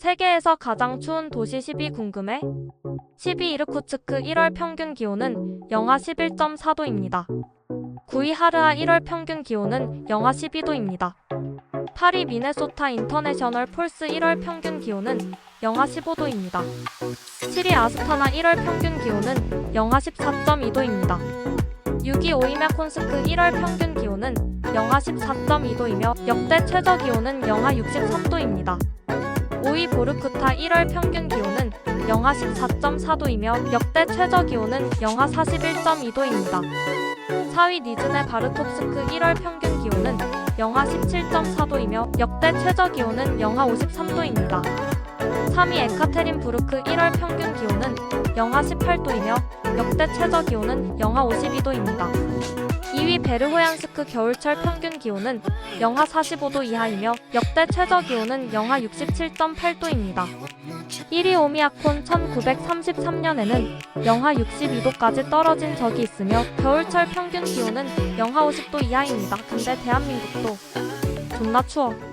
세계에서 가장 추운 도시 10위 궁금해? 10위 이르쿠츠크 1월 평균 기온은 영하 11.4도입니다. 9위 하르아 1월 평균 기온은 영하 12도입니다. 8위 미네소타 인터내셔널 폴스 1월 평균 기온은 영하 15도입니다. 7위 아스타나 1월 평균 기온은 영하 14.2도입니다. 6위 오이메콘스크 1월 평균 기온은 영하 14.2도이며 역대 최저 기온은 영하 63도입니다. 5위 보르쿠타 1월 평균 기온은 영하 14.4도이며 역대 최저 기온은 영하 41.2도입니다. 4위 니즈네 바르톱스크 1월 평균 기온은 영하 17.4도이며 역대 최저 기온은 영하 53도입니다. 3위 에카테린 부르크 1월 평균 기온은 영하 18도이며 역대 최저 기온은 영하 52도입니다. 2위 베르호얀스크 겨울철 평균 기온은 영하 45도 이하이며 역대 최저 기온은 영하 67.8도입니다. 1위 오미아콘 1933년에는 영하 62도까지 떨어진 적이 있으며 겨울철 평균 기온은 영하 50도 이하입니다. 근데 대한민국도 존나 추워.